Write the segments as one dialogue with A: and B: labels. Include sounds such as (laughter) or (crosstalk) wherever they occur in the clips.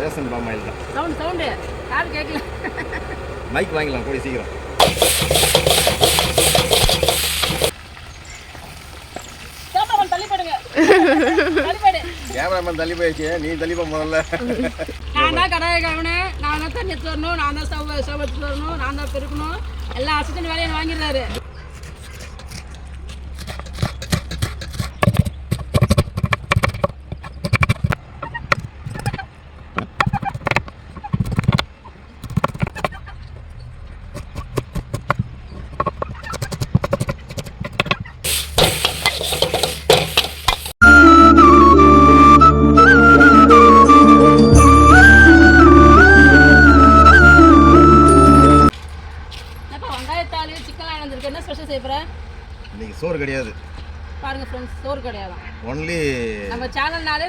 A: Ration palm oil தான்.
B: Sound sound. காது கேட்கல.
A: மைக் வாங்கிக்கலாம் கூடிய சீக்கிரம்.
B: கேமராமேன் தள்ளி போடுங்க தள்ளி போடு
A: கேமராமேன் தள்ளி போயிடுச்சு. நீ தள்ளி போ முதல்ல.
B: நான் தான் கடாயை கவனேன் நான் தான் தண்ணி எடுத்து வரணும். நான் தான் ஸ்டவ் எடுத்து வரணும். நான் தான் பெருக்கணும். எல்லா அசிஸ்டன்ட் வேலையை வாங்கிடுறாரு.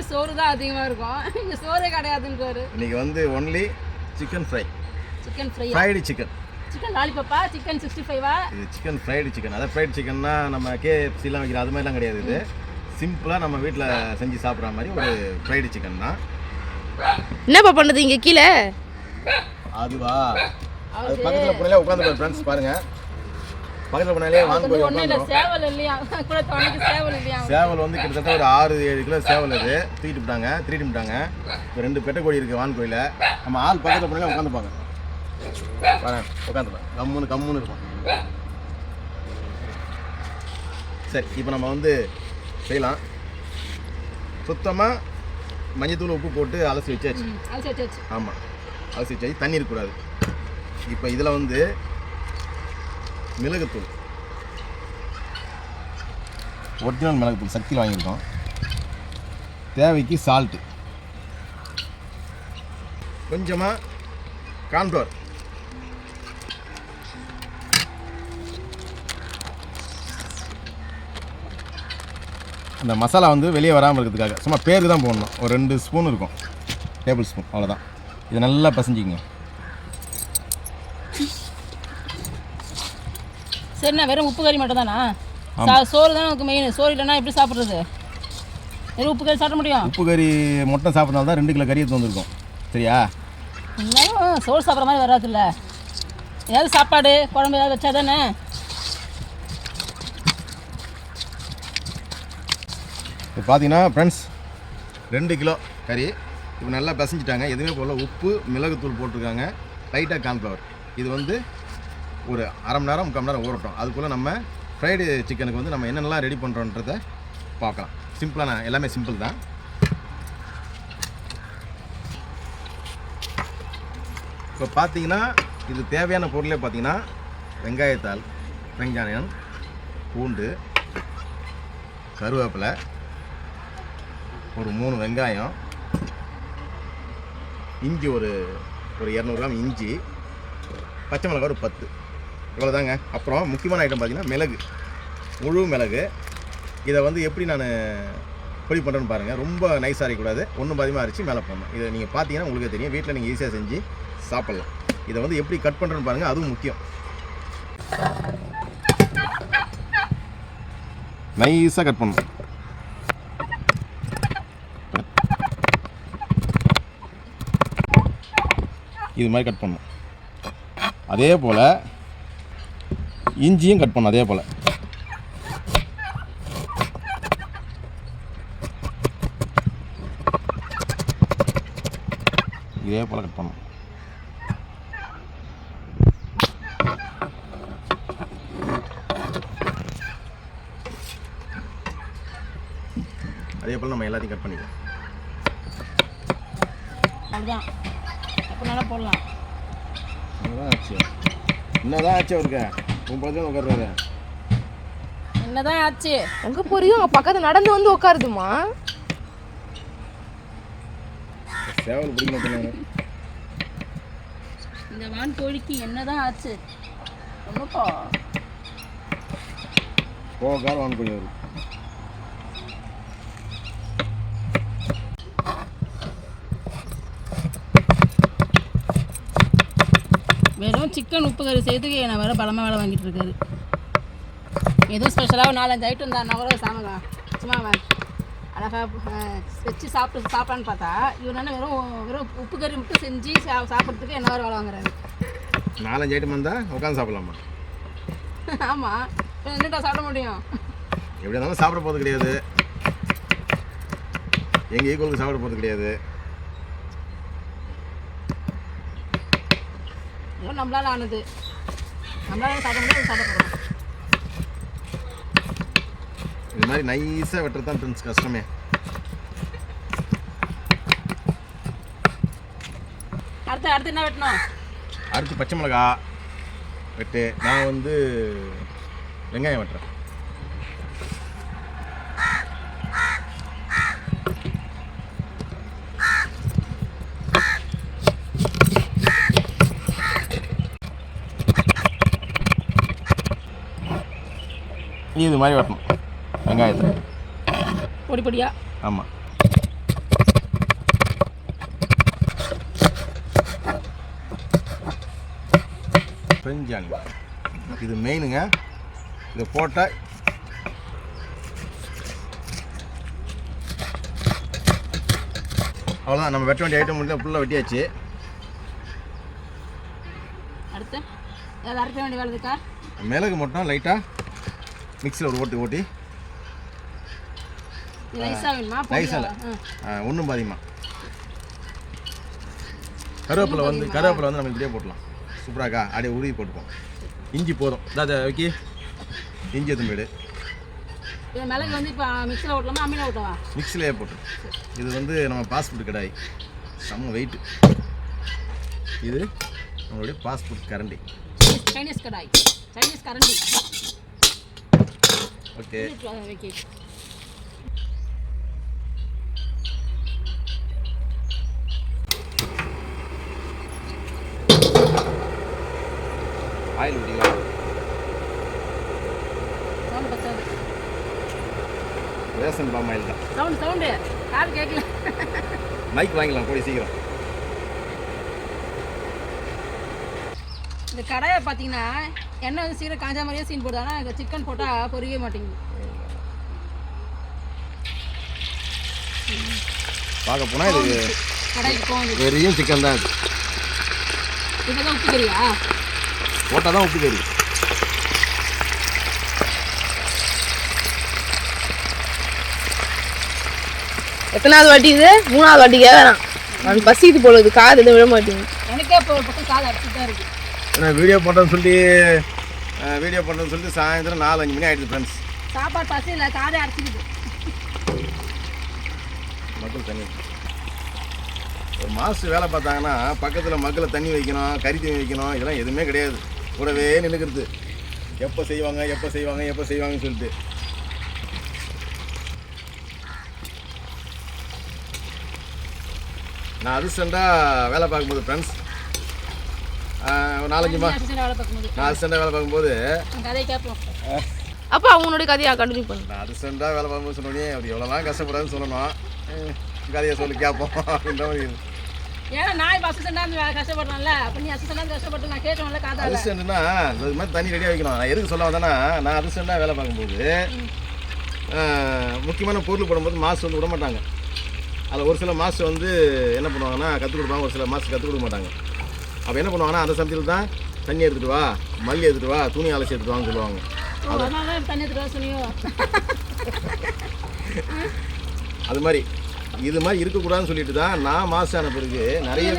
A: சோறு
B: தான் அதிகமாக இருக்கும். இங்கே சோறே கிடையாதுன்னு
A: இன்னைக்கு வந்து only chicken fry
B: chicken fry
A: fried chicken
B: chicken லாலிபப்பா chicken sixty ஃபைவா
A: இது சிக்கன் ஃப்ரைடு சிக்கன் அதாவது ஃப்ரைடு சிக்கன்னா நம்ம கேஎஃப்சிலாம் வைக்கிற அது மாதிரிலாம் கிடையாது இது. சிம்பிளாக நம்ம வீட்டில் செஞ்சு சாப்பிட்ற மாதிரி ஒரு ஃப்ரைடு சிக்கன் தான்.
C: என்னப்பா பண்ணுது இங்க கீழே?
A: அதுவா? அது பக்கத்தில் போனாலே உட்காந்து ஃப்ரெண்ட்ஸ் பாருங்க. பக்கத்தில் போனாலே வாங்க போய்
B: சேவல் இல்லையா? கூட தொண்டைக்கு சேவல் இல்லையா?
A: சேவல் வந்து கிட்டத்தட்ட ஒரு ஆறு ஏழு கிலோ சேவல் இது தூக்கிட்டு விட்டாங்க திருட்டு விட்டாங்க இப்போ ரெண்டு பெட்டை கோழி இருக்குது வான் கோயில நம்ம ஆள் பக்கத்தில் போனாலே உட்காந்துப்பாங்க பாருங்க உட்காந்துப்பாங்க கம்முன்னு கம்முன்னு இருக்கும். சரி இப்போ நம்ம வந்து செய்யலாம். சுத்தமாக மஞ்சத்தூள் உப்பு போட்டு அலசி வச்சாச்சு.
B: அது
A: ஆமாம் அலசி வச்சாச்சு. தண்ணி இருக்கக்கூடாது. இப்போ இதில் வந்து மிளகுத்தூள். ஒரிஜினல் மிளகுத்தூள் சக்தியில் வாங்கியிருக்கோம். தேவைக்கு சால்ட்டு கொஞ்சமாக கான்ஃப்ளவர் அந்த மசாலா வந்து வெளியே வராமல் இருக்கிறதுக்காக சும்மா பேருக்கு தான் போடணும். ஒரு ரெண்டு ஸ்பூன் இருக்கும். டேபிள் ஸ்பூன் அவ்வளோதான் இதை நல்லா பசஞ்சிக்கங்க.
B: சரிண்ணா வெறும் உப்பு கறி மட்டும் தானா சோறு தான் நமக்கு மெயின் சோறு இல்லைன்னா எப்படி சாப்பிட்றது? வெறும் உப்பு கறி சாப்பிட முடியும்?
A: உப்பு கறி மொட்டை சாப்பிட்றதால தான் ரெண்டு கிலோ கறி எடுத்து வந்திருக்கோம் சரியா?
B: இருந்தாலும் சோறு சாப்பிட்ற மாதிரி வராதுல்ல. ஏதாவது சாப்பாடு குழம்பு ஏதாவது வச்சா தானே?
A: இப்போ பார்த்தீங்கன்னா ஃப்ரெண்ட்ஸ் ரெண்டு கிலோ கறி இப்போ நல்லா பிசைஞ்சிட்டாங்க. எதுவுமே போடல. உப்பு மிளகுத்தூள் போட்டிருக்காங்க. லைட்டாக கார்ன்ஃப்ளவர் இது வந்து ஒரு அரை மணி நேரம் முக்கால் மணி நேரம் ஊறட்டும். அதுக்குள்ளே நம்ம ஃப்ரைடு சிக்கனுக்கு வந்து நம்ம என்னென்னலாம் ரெடி பண்ணுறோன்றத பார்க்கலாம். சிம்பிளாக நான் எல்லாமே சிம்பிள் தான். இப்போ பார்த்தீங்கன்னா இது தேவையான பொருளே பார்த்தீங்கன்னா வெங்காயத்தாள் வெங்காயம் பூண்டு கருவேப்பிலை ஒரு மூணு வெங்காயம் இஞ்சி ஒரு ஒரு இரநூறு கிராம் இஞ்சி பச்சை மிளகாய் ஒரு பத்து. இவ்வளோதாங்க அப்புறம் முக்கியமான ஐட்டம் பார்த்தீங்கன்னா மிளகு. முழு மிளகு. இதை வந்து எப்படி நான் பொடி பண்ணுறேன்னு பாருங்கள் ரொம்ப நைஸாக அரைக்கூடாது ஒன்றும் பாதியமாக அரைச்சி மேலே போடணும். இதை நீங்கள் பார்த்தீங்கன்னா உங்களுக்கு தெரியும். வீட்டில் நீங்கள் ஈஸியாக செஞ்சு சாப்பிட்லாம். இதை வந்து எப்படி கட் பண்ணுறேன்னு பாருங்கள் அதுவும் முக்கியம். நைஸாக கட் பண்ணணும். இது மாதிரி கட் பண்ணணும். அதே போல் இஞ்சியும் கட் பண்ணணும் அதே போல். இதே போல் கட் பண்ணணும் அதே போல் நம்ம எல்லாத்தையும் கட் பண்ணிக்கலாம்.
B: அதுதான் அப்போ நல்லா போடலாம்.
A: என்னதான் ஆச்சு. என்னதான் ஆச்சு அவருக்கு? உன் பக்கத்தில் உட்கார்றாரு
B: என்னதான் ஆச்சு?
C: அங்க போறியோ? அங்க பக்கத்துல நடந்து வந்து உட்காருதுமா
A: சேவல் பிடிக்கணும் சொன்னாங்க
B: இந்த வான் கோழிக்கு என்னதான் ஆச்சு? ஒன்றுப்பா
A: கோவக்கார வாங்கக்கூடிய அவர்
B: வெறும் சிக்கன் உப்பு கறி செய்யறதுக்கு என்ன வேற பலமாக வேலை வாங்கிட்டு இருக்காரு. எதுவும் ஸ்பெஷலாக நாலஞ்சு ஐட்டம் தான் நவர சாமங்க சும்மா வா. அழகா அஹ், வச்சு சாப்பிட்டு சாப்பிடலான்னு பார்த்தா இவர் என்ன வெறும் வெறும் உப்பு கறி மட்டும் செஞ்சு சா சாப்பிட்றதுக்கு என்ன வேறு வேலை வாங்குறாரு.
A: நாலஞ்சு ஐட்டம் இருந்தால் உட்காந்து சாப்பிடலாமா? (laughs)
B: ஆமாம் என்னட்டா சாப்பிட முடியும்?
A: எப்படி இருந்தாலும் சாப்பிட போகிறது கிடையாது. எங்கள் ஈக்குவலுக்கு சாப்பிட போகிறது கிடையாது.
B: ஏதோ நம்மளால ஆனது நம்மளால சாப்பிட முடியாது சாப்பிட போகிறோம்
A: இது மாதிரி நைஸாக வெட்டுறது தான் ஃப்ரெண்ட்ஸ் கஷ்டமே.
B: அடுத்து அடுத்து என்ன வெட்டணும்?
A: அடுத்து பச்சை மிளகா வெட்டு. நான் வந்து வெங்காயம் வெட்டுறேன். இது மாதிரி வெட்டணும் வெங்காயத்தை.
B: பொடி
A: ஆமாம் பெஞ்சாணி இது மெயினுங்க இதை போட்டால் அவ்வளோதான் நம்ம வெட்ட வேண்டிய ஐட்டம் முடிஞ்சா ஃபுல்லாக வெட்டியாச்சு.
B: அடுத்து அரைக்க வேண்டிய வேலை
A: மிளகு மட்டும் லைட்டாக மிக்சியில் ஒரு ஓட்டி ஓட்டி.
B: நைஸாக.
A: ஒன்றும் பாதிமா. கருவேப்பிலை வந்து கருவேப்பிலை வந்து நம்ம இப்படியே போட்டலாம். சூப்பராக்கா அப்படியே உருவி போட்டுப்போம். இஞ்சி போதும். அதாவது வைக்கி. இஞ்சி எதுமேடு
B: இது மிளகு வந்து இப்போ மிக்சியில் ஓட்டலாமா? அம்மியில் ஓட்டவா?
A: மிக்சிலேயே போட்டு. இது வந்து நம்ம பாஸ்போர்ட் கடாய். செம்ம வெயிட்டு இது நம்மளுடைய பாஸ்போர்ட் கரண்டி.
B: சைனீஸ் கடாய். சைனீஸ் கரண்டி.
A: ஓகே ஆயில்
B: பத்தாது
A: ரேஷன் பாம் ஆயில் தான்
B: சவுண்டு சவுண்டு காது கேட்கல
A: மைக் வாங்கிக்கலாம் கூடிய சீக்கிரம்
B: இந்த கடாயை பார்த்தீங்கன்னா எண்ணெய் வந்து சீக்கிரம் காஞ்ச மாதிரியே சீன் போடுது. ஆனால் சிக்கன் போட்டால் பொரியவே மாட்டேங்குது.
A: பார்க்க போனால் இது வெறியும் சிக்கன் தான் இது.
B: இப்போ தான் உப்பு கறியா?
A: போட்டால் தான் உப்பு கறி.
C: எத்தனாவது வாட்டி இது? மூணாவது வாட்டி கேட்கறான் அவன் பசிக்குது போல இது காது எதுவும் விட மாட்டேங்குது.
B: எனக்கே இப்போ ஒரு பக்கம் காது அடிச்சுட்டு தான் இருக்குது
A: ஏன்னா வீடியோ பண்ணுறேன்னு சொல்லி வீடியோ பண்ணுறேன்னு சொல்லிட்டு சாயந்தரம் நாலு அஞ்சு மணி ஆகிடுது ஃப்ரெண்ட்ஸ்
B: சாப்பாடு பசி இல்லை காதே அடிச்சுக்குது.
A: மக்கள் தண்ணி. ஒரு மாதம் வேலை பார்த்தாங்கன்னா பக்கத்தில் மக்களை தண்ணி வைக்கணும் கறி தண்ணி வைக்கணும் இதெல்லாம் எதுவுமே கிடையாது. கூடவே நின்றுக்கிறது எப்போ செய்வாங்க எப்போ செய்வாங்க எப்போ செய்வாங்கன்னு சொல்லிட்டு. நான் அதிர்ஷ்டண்டாக வேலை பார்க்கும்போது ஃப்ரெண்ட்ஸ் நாலஞ்சு மா
B: அசிஸ்டன்ட் வேலை பார்க்கும்போது.
C: அப்போ அவங்களுடைய கதையை கண்டினியூ பண்ணு.
A: நான் அதிர்ஷ்டண்டாக வேலை பார்க்கும்போது சொன்னோடனே அவர் எவ்வளோலாம் கஷ்டப்படாதுன்னு சொல்லணும். கதையை சொல்லி கேட்போம். அப்படின்ற மாதிரி.
B: ஏன்னா நான் இப்போ அசிஸ்டண்டாக இருந்து வேலை கஷ்டப்படுறேன்ல. அப்போ நீ அசிஸ்டண்டாக கஷ்டப்பட்டு நான் கேட்கணும்ல காதால.
A: அதிர்ஷ்டம்னா இது மாதிரி தண்ணி ரெடியாக வைக்கணும். நான் எதுக்கு சொல்ல வந்தேன்னா நான் அதிர்ஷ்டண்டாக வேலை பார்க்கும்போது முக்கியமான பொருள் போடும்போது மாசு வந்து விட மாட்டாங்க. அதில் ஒரு சில மாசு வந்து என்ன பண்ணுவாங்கன்னா கற்றுக் கொடுப்பாங்க. ஒரு சில மாசு கற்றுக் கொடுக்க மாட்டாங்க. அப்போ என்ன பண்ணுவாங்கன்னா அந்த சமயத்தில் தான் தண்ணி எடுத்துகிட்டு வா மல்லி எடுத்துகிட்டு வா துணி அலசி எடுத்துட்டு வான்னு சொல்லுவாங்க. அது மாதிரி இது மாதிரி இருக்கக்கூடாதுன்னு சொல்லிட்டு தான் நான் மாசான பிறகு நிறைய?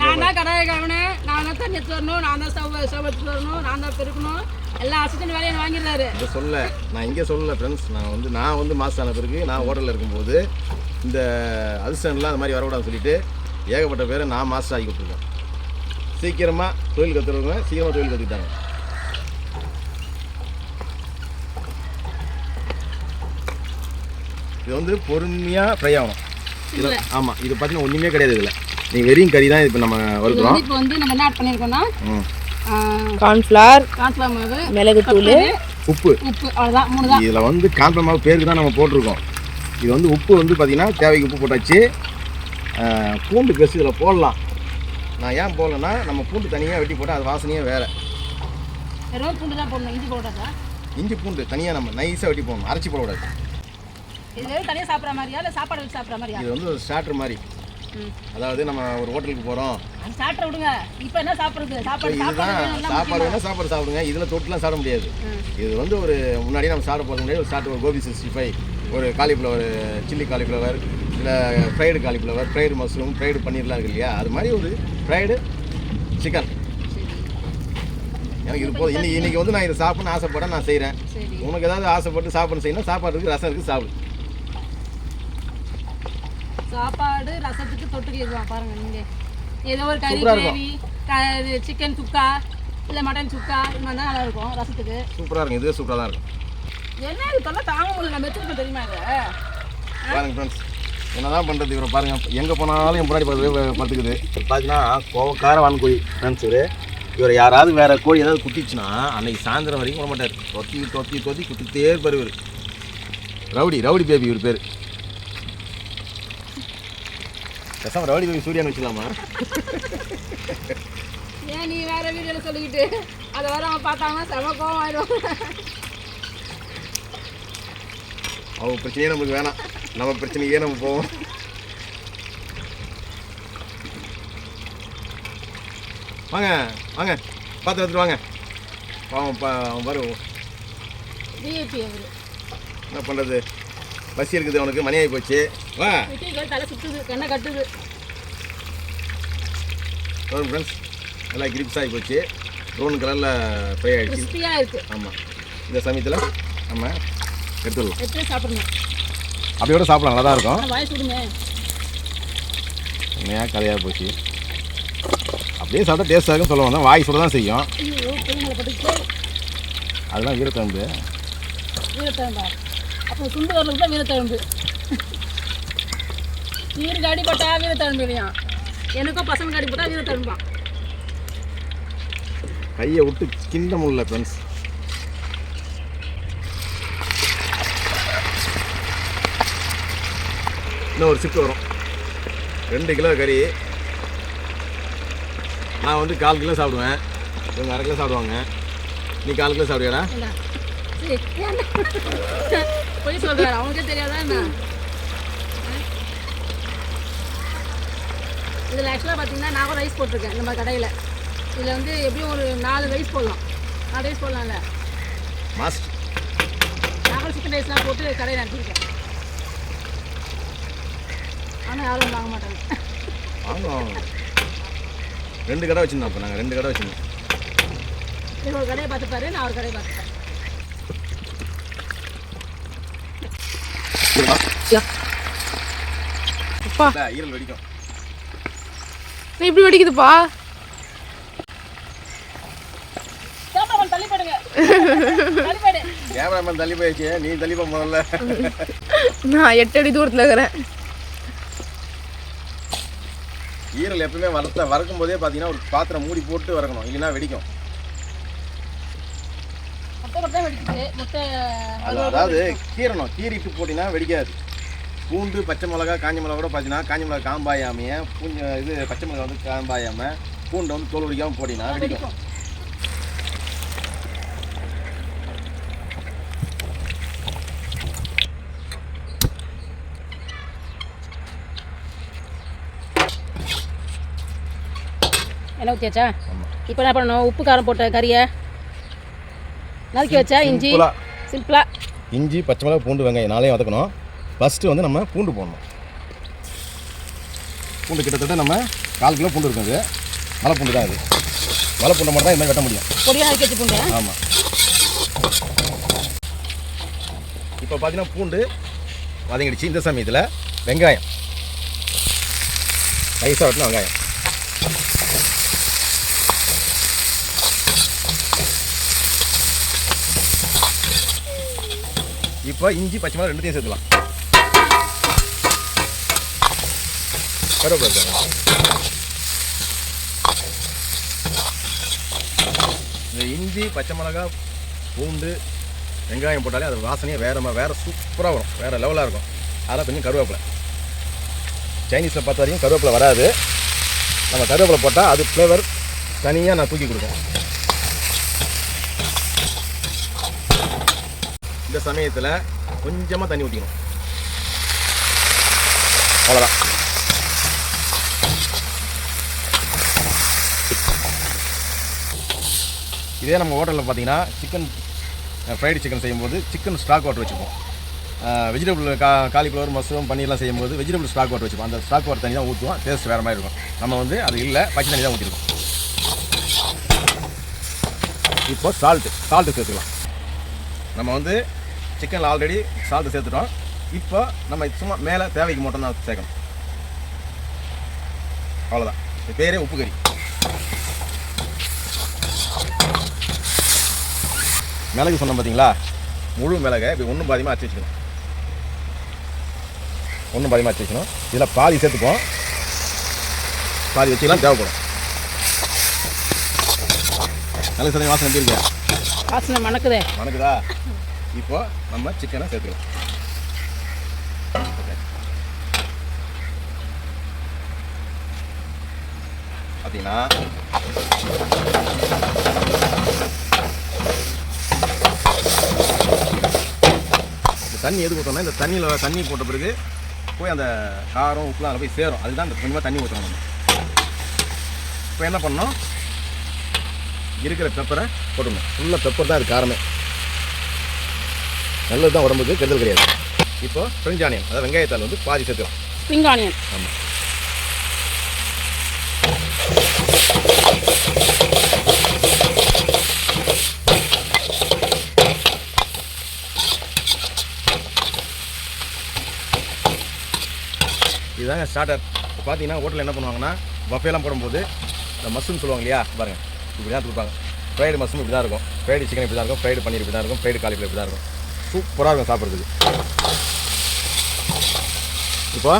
B: நான் தான் கடாயை கழுவினேன் நான் தான் தண்ணி எடுத்து வரணும். நான் தான் ஸ்டவ் எடுத்து வரணும். நான் தான் பெருக்கணும். எல்லா அசிஸ்டன்ட் வேலையை எனக்கு வாங்கிடுறாரு.
A: இதை சொல்ல நான் இங்கே சொல்லல ஃப்ரெண்ட்ஸ் நான் வந்து நான் வந்து மாசான பிறகு நான் ஹோட்டலில் இருக்கும்போது இந்த அதிர்ஷ்டம்லாம் அது மாதிரி வரக்கூடாதுன்னு சொல்லிட்டு ஏகப்பட்ட பேரை நான் மாஸ்டர் ஆகி கொடுத்துருக்கேன். சீக்கிரமாக தொழில் கற்றுறவங்க சீக்கிரமாக தொழில் கற்றுக்கிட்டாங்க இது வந்து பொறுமையாக ஃப்ரை ஆகணும். இதில் ஆமாம் இது பார்த்தீங்கன்னா ஒன்றுமே கிடையாது இதில். நீங்கள் வெறியும் கறி தான் இப்போ நம்ம
B: இது
A: வறுக்கிறோம்.
B: இப்போ வந்து நம்ம என்ன ஆட் பண்ணியிருக்கோம்னா
C: கார்ன்ஃப்ளவர்
B: கான்ஃபிளவர் மாவு
C: மிளகுத்தூள்
A: உப்பு.
B: உப்பு அவ்வளோதான் மூணு தான்
A: இதில் வந்து கான்ஃபிளவர் மாவு பேருக்கு தான் நம்ம போட்டிருக்கோம். இது வந்து உப்பு வந்து பார்த்தீங்கன்னா தேவைக்கு உப்பு போட்டாச்சு. பூண்டு பெருசு இதில் போடலாம். நான் ஏன் போடலன்னா நம்ம பூண்டு தனியாக வெட்டி போட்டால் அது வாசனையே வேறு.
B: வெறும் பூண்டு தான் போடணும். இஞ்சி போடாதா
A: இஞ்சி பூண்டு தனியாக நம்ம நைஸாக வெட்டி போடணும். அரைச்சி போடக்கூடாது
B: இது வெறும் தனியாக சாப்பிட்ற மாதிரியா? இல்லை சாப்பாடு வச்சு சாப்பிட்ற மாதிரியா?
A: இது வந்து ஒரு ஸ்டார்டர் மாதிரி. அதாவது நம்ம ஒரு ஹோட்டலுக்கு போகிறோம்
B: ஸ்டார்டரை விடுங்க. இப்போ என்ன சாப்பிட்றது? சாப்பாடு
A: இதுதான் சாப்பாடு? வேணால் சாப்பாடு சாப்பிடுங்க. இதில் தொட்டுலாம் சாப்பிட முடியாது. இது வந்து ஒரு முன்னாடியே நம்ம சாப்பிட போகிறது முடியாது ஒரு ஸ்டார்ட் ஒரு கோபி சிக்ஸ்டி ஃபைவ் ஒரு காலிஃப்ளவர் சில்லி காலிஃப்ளவர் இல்லை fried cauliflower fried mushroom fried பன்னீர்லாம் இருக்கு இல்லையா? அது மாதிரி ஒரு ஃப்ரைடு சிக்கன் எனக்கு இது போதும். இன்னைக்கு இன்னைக்கு வந்து நான் இதை சாப்பிடணும்னு ஆசைப்பட நான் செய்கிறேன் உனக்கு ஏதாவது ஆசைப்பட்டு சாப்பிடணும் செய்யணும் சாப்பாடு இருக்குது ரசம் இருக்குது சாப்பிடு.
B: சாப்பாடு ரசத்துக்கு தொட்டுக்கு பாருங்க நீங்க. ஏதோ ஒரு கறி. கிரேவி சிக்கன் சுக்கா இல்லை மட்டன் சுக்கா இது மாதிரி நல்லா இருக்கும் ரசத்துக்கு.
A: சூப்பராக இருக்கும். இதுவே சூப்பராக தான் இருக்கும்.
B: என்ன இது? தொல்லை தாங்க முடியல. நம்ம வச்சிருக்கோம் தெரியுமா இதை?
A: பாருங்க ஃப்ரெண்ட்ஸ் என்னதான் பண்ணுறது இவரை பாருங்க. எங்கே போனாலும் என் முன்னாடி படுத்துக்குது பார்த்தீங்கன்னா கோவக்கார வான்கோழி ஃப்ரெண்ட்ஸ் இவர் இவர் யாராவது வேற கோழி ஏதாவது குத்திச்சுன்னா அன்னைக்கு சாயந்தரம் வரைக்கும் விட மாட்டார். தொத்தி தொத்தி தொத்தி குத்திட்டே இருப்பார் இவர். ரவுடி ரவுடி பேபி இவர் பேர். பேசாம ரவுடி பேபி சூர்யான்னு வச்சுக்கலாமா?
B: ஏன் நீ வேற வீடியோல சொல்லிக்கிட்டு? அதை வர அவன் பார்த்தாங்கன்னா செம கோவம் ஆயிடும்
A: அவங்க பிரச்சனையே நமக்கு வேணாம். நம்ம பிரச்சனையே நம்ம போவோம். வாங்க வாங்க. பார்த்து எடுத்துட்டு வாங்க. பாவம் பா
B: விஐபி அவரு.
A: என்ன பண்ணுறது பசி இருக்குது அவனுக்கு மணி ஆகி போச்சு. வா.
B: தலை சுத்துது கண்ணை கட்டுது.
A: ஃப்ரெண்ட்ஸ் நல்லா கிரிப்ஸ் ஆகி போச்சு. ப்ரௌன் கலரில் ஃப்ரை ஆகிடுச்சு ஆமாம் இந்த சமயத்தில் நம்ம எடுத்துடலாம்.
B: எடுத்து சாப்பிடணும்.
A: அப்படியோட சாப்பிடலாம் நல்லா தான் இருக்கும் உண்மையாக கதையாக போச்சு. அப்படியே சாப்பிட்டா டேஸ்ட் ஆகும் சொல்ல வந்தேன். வாய் சுட தான் செய்யும் அதெல்லாம் வீரத்தம்பு
B: வீரத்தழும்பா அப்புறம் சுண்டு வரலுக்கு தான் வீரத்தழும்பு நீருக்கு அடிப்பட்டா வீரத்தழும்பு இல்லையா? எனக்கும் பசங்களுக்கு அடிப்பட்டா வீரத்தழும்பான்
A: கையை விட்டு கிண்ட முடியல ஃப்ரெண்ட்ஸ் இன்னும் ஒரு சிப்பு வரும். ரெண்டு கிலோ கறி. நான் வந்து கால் கிலோ சாப்பிடுவேன். இவங்க அரை கிலோ சாப்பிடுவாங்க. நீ கால் கிலோ சாப்பிடுவியாடா?
B: பொய் சொல்றாரு. அவனுக்கே தெரியாதா என்ன? இதில் ஆக்சுவலாக பார்த்தீங்கன்னா நான் ரைஸ் போட்டிருக்கேன் நம்ம கடையில். இதில் வந்து எப்படியும் ஒரு நாலு ரைஸ் போடலாம். நாலு ரைஸ் போடலாம்ல?
A: மாஸ்டர்
B: நான் கூட சிக்கன் ரைஸ்லாம் போட்டு கடையில் நடத்திருக்கேன் ஆனால் யாரும் வாங்க மாட்டாங்க.
A: வாங்குவோம் ரெண்டு கடை வச்சுருந்தோம் அப்போ நாங்கள் ரெண்டு கடை வச்சுருந்தோம்.
B: இவர் ஒரு கடையை பார்த்துப்பாரு நான் ஒரு கடையை பார்த்துப்பேன்
C: அப்பா.
A: ஈரல் வெடிக்கும்.
C: நீ இப்படி வெடிக்குதுப்பா.
A: கேமராமேன் தள்ளி போயிடுச்சு நீ தள்ளி போ முதல்ல.
C: நான் எட்டு அடி தூரத்தில் இருக்கிறேன்.
A: ஈரல் எப்பவுமே வறுத்த வறுக்கும் போதே பார்த்தீங்கன்னா ஒரு பாத்திரம் மூடி போட்டு வறுக்கணும். இல்லைன்னா வெடிக்கும். அதாவது கீரணும். கீறிட்டு போட்டிங்கன்னா வெடிக்காது. பூண்டு பச்சை மிளகா காஞ்ச மிளகா கூட பார்த்தீங்கன்னா காஞ்ச மிளகா காம்பாயாமைய பூஞ்ச இது பச்சை மிளகா வந்து காம்பாயாம பூண்டை வந்து தோல் உரிக்காமல் போட்டிங்கன்னா வெடிக்கும்.
B: என்ன ஊற்றியாச்சா இப்போ என்ன பண்ணணும்? உப்பு காரம் போட்ட கறியை நறுக்கி வச்சா இஞ்சி?
A: சிம்பிளா. இஞ்சி பச்சை மிளகா பூண்டு வெங்காயம் நாளையும் வதக்கணும். ஃபஸ்ட்டு வந்து நம்ம பூண்டு போடணும். பூண்டு கிட்டத்தட்ட நம்ம கால் கிலோ பூண்டு இருக்கும் அது. மலை பூண்டு தான் இது மலை பூண்டை மட்டும் தான் இது மாதிரி வெட்ட முடியும்.
B: பொடியாக நறுக்கி வச்சு பூண்டு?
A: ஆமாம் இப்போ பார்த்தீங்கன்னா பூண்டு வதங்கிடுச்சு இந்த சமயத்தில். வெங்காயம். நைஸாக வெட்டின வெங்காயம். இப்போ இஞ்சி பச்சை மிளகா ரெண்டுத்தையும் சேர்த்துக்கலாம். கருவேப்பிலை இந்த இஞ்சி பச்சை மிளகா பூண்டு வெங்காயம் போட்டாலே அது வாசனையே வேறு வேறு சூப்பராக வரும். வேறு லெவலாக இருக்கும். அதெல்லாம் கொஞ்சம் கருவேப்பிலை. சைனீஸில் பார்த்த வரைக்கும் கருவேப்பிலை வராது. நம்ம கருவேப்பிலை போட்டால் அது ஃப்ளேவர் தனியாக நான் தூக்கி கொடுக்கும். இந்த சமயத்தில் கொஞ்சமாக தண்ணி ஊற்றிக்கணும் அவ்வளோதான் இதே நம்ம ஹோட்டலில் பார்த்தீங்கன்னா சிக்கன் ஃப்ரைடு சிக்கன் செய்யும்போது சிக்கன் ஸ்டாக் வாட்டர் வச்சுப்போம். வெஜிடபிள் கா காலிஃப்ளவர் மஷ்ரூம் பன்னீர்லாம் செய்யும்போது வெஜிடபிள் ஸ்டாக் வாட்டர் வச்சுப்போம். அந்த ஸ்டாக் வாட்டர் தண்ணி தான் ஊற்றுவோம் டேஸ்ட் வேறு மாதிரி இருக்கும். நம்ம வந்து அது இல்லை பச்சை தண்ணி தான் ஊற்றிருக்கோம் இப்போ சால்ட்டு சால்ட்டு சேர்த்துக்கலாம். நம்ம வந்து சிக்கனில் ஆல்ரெடி சால்ட்டு சேர்த்துட்டோம். இப்போ நம்ம சும்மா மேலே தேவைக்கு மட்டும் தான் சேர்க்கணும். அவ்வளோதான் இது பேரே உப்பு கறி. மிளகு சொன்னோம் பார்த்தீங்களா? முழு மிளகை இப்படி ஒன்றும் பாதியமாக அரைச்சி வச்சுக்கணும். ஒன்றும் பாதியமாக அரைச்சி வச்சுக்கணும். இதில் பாதி சேர்த்துப்போம். பாதி வச்சுக்கலாம் தேவைப்படும். மிளகு சதவீதம் வாசனை எப்படி இருக்கா?
B: வாசனை மணக்குதே.
A: வணக்குதா இப்போ நம்ம சிக்கனை சேர்த்துக்கலாம். பார்த்தீங்கன்னா இந்த தண்ணி எது ஊற்றணும்னா இந்த தண்ணியில் தண்ணி போட்ட பிறகு போய் அந்த காரம் உப்புலாம் அதில் போய் சேரும். அதுதான் இந்த கொஞ்சமாக தண்ணி ஊற்றணும் நம்ம. இப்போ என்ன பண்ணணும்? இருக்கிற பெப்பரை போட்டுடணும் ஃபுல்லாக பெப்பர் தான் அது காரமே. நல்லது தான் உடம்புக்கு கெடுதல் கிடையாது. இப்போ ஃப்ரெஞ்ச் ஆனியன் அதாவது வெங்காயத்தால் வந்து பாதி சேர்த்துக்கலாம்
B: ஸ்ப்ரிங் ஆனியன்
A: ஆமாம் இதுதாங்க ஸ்டார்டர் இப்போ பார்த்தீங்கன்னா ஹோட்டலில் என்ன பண்ணுவாங்கன்னா பஃபேலாம் போடும்போது இந்த மஷ்ரூம் சொல்லுவாங்க இல்லையா? பாருங்க. இப்படி தான் கொடுப்பாங்க. ஃப்ரைடு மஷ்ரூம் இப்படி தான் இருக்கும். ஃப்ரைடு சிக்கன் இப்படி தான் இருக்கும். ஃப்ரைடு பன்னீர் இப்படி தான் இருக்கும். ஃப்ரைடு காலிஃப்ளவர் இப்படி தான் இருக்கும். சூப்பராக இருக்கும் சாப்பிட்றதுக்கு. இப்போ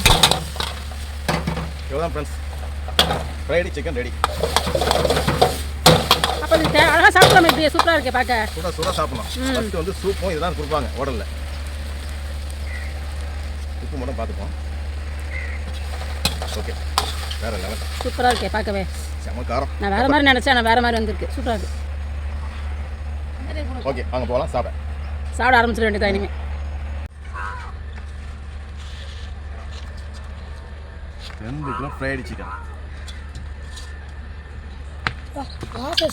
A: இவ்வளோதான் ஃப்ரெண்ட்ஸ் ஃப்ரைடு சிக்கன் ரெடி
B: அப்போ இது தே- அழகா சாப்பிடலாம் இப்படியே சூப்பராக இருக்கே பார்க்க.
A: சுட சுட சாப்பிடலாம். ஃபஸ்ட்டு வந்து சூப்பும் இதுதான் கொடுப்பாங்க ஹோட்டலில் உப்பு மட்டும் பார்த்துப்போம். ஓகே வேறு லெவல்
B: சூப்பராக இருக்கே பார்க்கவே.
A: செம காரம்.
B: நான் வேற மாதிரி நினச்சேன் நான் வேற மாதிரி வந்திருக்கு. சூப்பராக இருக்கு.
A: ஓகே வாங்க போகலாம் சாப்பிட.
B: சாப்பிட ஆரம்பிச்சிட வேண்டியதா இனிமே.
A: ரெண்டு கிலோ ஃப்ரைடு சிக்கன்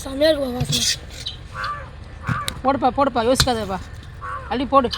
C: செம்மையாக
B: போடுப்பா போடுப்பா யோசிக்காதப்பா. அள்ளி போடு.